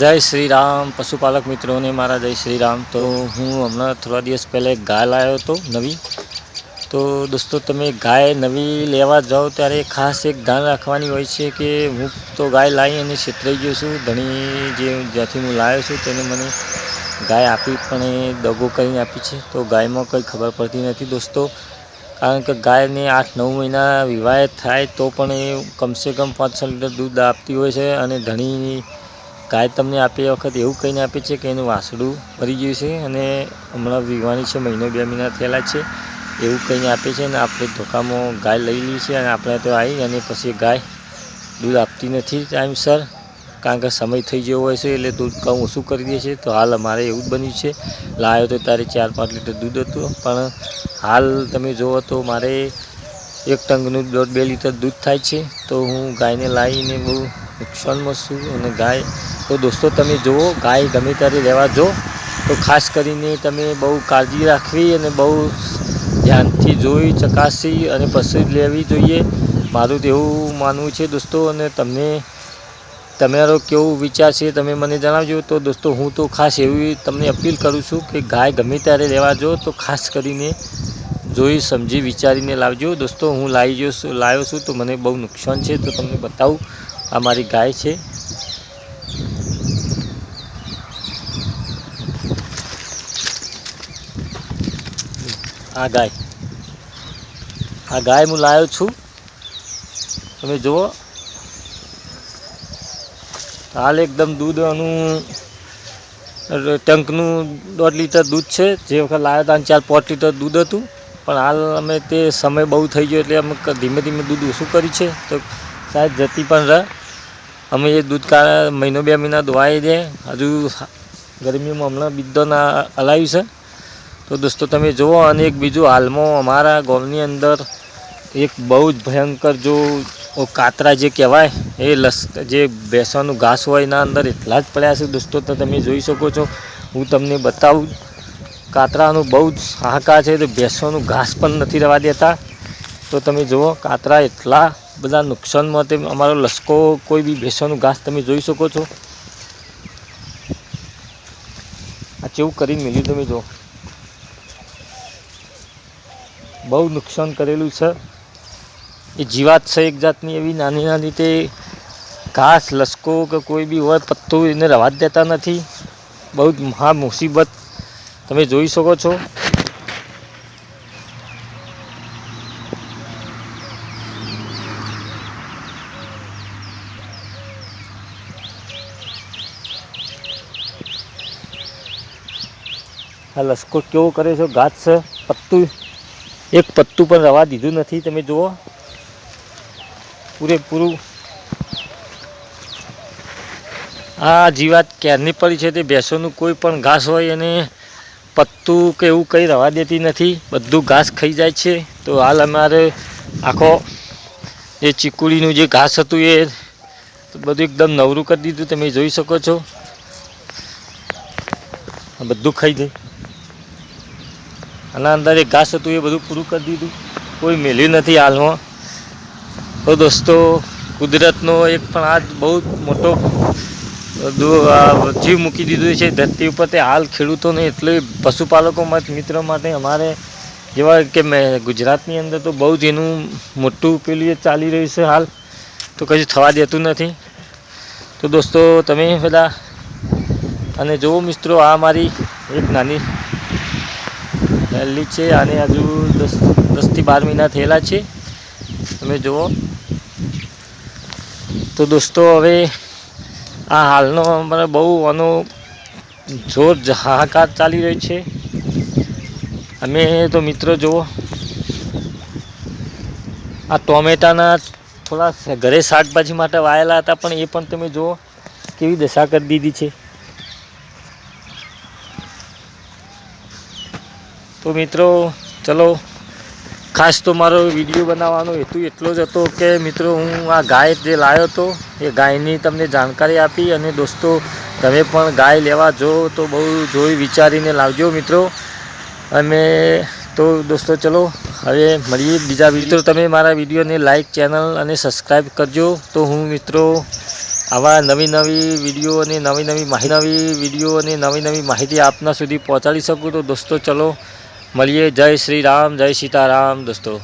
જય શ્રી રામ, પશુપાલક મિત્રોને મારા જય શ્રી રામ. તો હું હમણાં થોડા દિવસ પહેલાં એક ગાય લાવ્યો હતો નવી. તો દોસ્તો, તમે ગાય નવી લેવા જાઓ ત્યારે ખાસ એક ધ્યાન રાખવાની હોય છે કે હું તો ગાય લાવી અને છેતરાઈ ગયો છું. ધણી જે જ્યાંથી હું લાવ્યો છું તેને મને ગાય આપી પણ એ દગો કરીને આપી છે. તો ગાયમાં કંઈ ખબર પડતી નથી દોસ્તો. કારણ કે ગાયને આઠ નવ મહિના વિવાહ થાય તો પણ એ કમસે કમ પાંચ છ લીટર દૂધ આપતી હોય છે અને ધણી ગાય તમને આપી વખત એવું કહીને આપે છે કે એનું વાસડું મરી ગયું છે અને હમણાં વીવાની છે મહિનો, બે મહિના થયેલા છે. એવું કહીને આપે છે અને આપણે ધોકામાં ગાય લઈ લઈએ છીએ અને આપણે તો આવી અને પછી ગાય દૂધ આપતી નથી ટાઈમસર કારણ કે સમય થઈ ગયો હોય છે એટલે દૂધ કમ ઓછું કરી દે છે. તો હાલ અમારે એવું બન્યું છે. લાવ્યો તો તારે ચાર, પાંચ લીટર દૂધ હતું. પણ હાલ તમે જુઓ તો મારે એક ટંગનું દોઢ બે લીટર દૂધ થાય છે. તો હું ગાયને લાવીને બહુ નુકસાનમાં છું અને ગાય તો દોસ્તો તમે જુઓ, ગાય ગમે ત્યારે લેવા જો, તો ખાસ કરીને તમે બહુ કાળજી રાખવી અને બહુ ધ્યાનથી જોઈ, ચકાસી અને પછી લેવી જોઈએ. મારું તો એવું માનવું છે દોસ્તો અને તમને, તમારો કેવો વિચાર છે તમે મને જણાવજો. તો દોસ્તો હું તો ખાસ એવી તમને અપીલ કરું છું કે ગાય ગમે ત્યારે લેવા જો, તો ખાસ કરીને જોઈ, સમજી, વિચારીને લાવજો. દોસ્તો હું લાવી ગયો લાવ્યો છું તો મને બહુ નુકસાન છે, તો તમને બતાવું આ મારી ગાય છે. આ ગાય. આ ગાય હું લાવ્યો છું. તમે જુઓ. હાલ એકદમ દૂધ આનું ટંકનું દોઢ લીટર દૂધ છે. જે વખત લાવ્યા હતા ચાર પાંચ લીટર દૂધ હતું. પણ હાલ અમે તે સમય બહુ થઈ ગયો એટલે અમે ધીમે ધીમે દૂધ ઓછું કર્યું છે. તો શાયદ જતી પણ રહે. અમે એ દૂધ મહિનો બે મહિના ધોવાઈ દે. હજુ ગરમીમાં હમણાં બીજોના હલાવ્યું છે. તો દોસ્તો, તમે જુઓ અને એક બીજું હાલમાં અમારા ગામની અંદર એક બહુ જ ભયંકર જો કાતરા જે કહેવાય, એ લસ, જે બેસવાનું ઘાસ હોય એના અંદર એટલા જ પડ્યા છે દોસ્તો, તો તમે જોઈ શકો છો. હું તમને બતાવું, કાતરાનું બહુ જ હાહાકાર છે તો બેસવાનું ઘાસ પણ નથી રહેવા દેતા. તો તમે જુઓ, કાતરા એટલા બધા નુકસાનમાં તે અમારો લસકો કોઈ બી બેસવાનું ઘાસ તમે જોઈ શકો છો. આ કેવું કરીને મિલ્યું તમે જુઓ. બહુ નુકસાન કરેલું છે. એ જીવાત છે એક જાતની એવી નાની નાની તે ઘાસ, લસકો કે કોઈ બી હોય પત્તું એને રવા દેતા નથી. બહુ જ મહા મુસીબત. તમે જોઈ શકો છો. આ લસકો કેવો કરે છે? ઘાસ છે, પત્તું એક પત્તું પણ રવા દીધું નથી, તમે જુઓ. પૂરેપૂરું. આ જીવાત ક્યારની પડી છે તે ભેંસોનું કોઈ પણ ઘાસ હોય એને પત્તું કે એવું કંઈ રવા દેતી નથી, બધું ઘાસ ખાઈ જાય છે. તો હાલ અમારે આખો જે ચીકુડીનું જે ઘાસ હતું એ બધું એકદમ નવરું કરી દીધું, તમે જોઈ શકો છો. બધું ખાઈ જાય આના અંદર એક ઘાસ હતું એ બધું પૂરું કરી દીધું. કોઈ મેલ્યું નથી હાલમાં. તો દોસ્તો, કુદરતનો એક પણ આ બહુ મોટો જીવ મૂકી દીધું છે. ધરતી ઉપર તે હાલ ખેડૂતોને એટલે પશુપાલકો મિત્રો માટે અમારે જેવા કે મેં, ગુજરાતની અંદર તો બહુ જ એનું મોટું પેલું ચાલી રહ્યું છે હાલ. તો કશું થવા દેતું નથી. તો દોસ્તો, તમે બધા, અને જુઓ મિત્રો, આ મારી એક નાની પહેલી છે અને હજુ દસ, દસથી બાર મહિના થયેલા છે. તમે જુઓ. તો દોસ્તો, હવે આ હાલનો મને બહુ આનો જોર હાહાકાર ચાલી રહ્યો છે. અમે તો મિત્રો જુઓ. આ ટોમેટાના થોડા ઘરે શાકભાજી માટે વાયેલા હતા, પણ એ પણ તમે જુઓ, કેવી દશા કરી દીધી છે. તો મિત્રો, ચલો, ખાસ તો મારો વીડિયો બનાવવાનો હેતુ એટલો જ હતો કે મિત્રો, હું આ ગાય જે લાવ્યો હતો, એ ગાયની તમને જાણકારી આપી અને દોસ્તો, તમે પણ ગાય લેવા જો, તો બહુ જોઈ વિચારીને લાવજો મિત્રો. અને તો દોસ્તો, ચલો, હવે મળીએ બીજા મિત્રો, તમે મારા વિડીયોને લાઇક ચેનલ અને સબસ્ક્રાઈબ કરજો. તો હું મિત્રો, આવા નવી નવી વીડિયો અને નવી નવી માહિતી, નવી વીડિયો અને નવી નવી માહિતી આપના સુધી પહોંચાડી શકું. તો દોસ્તો, ચલો મળીએ. જય શ્રી રામ જય સીતારામ દોસ્તો.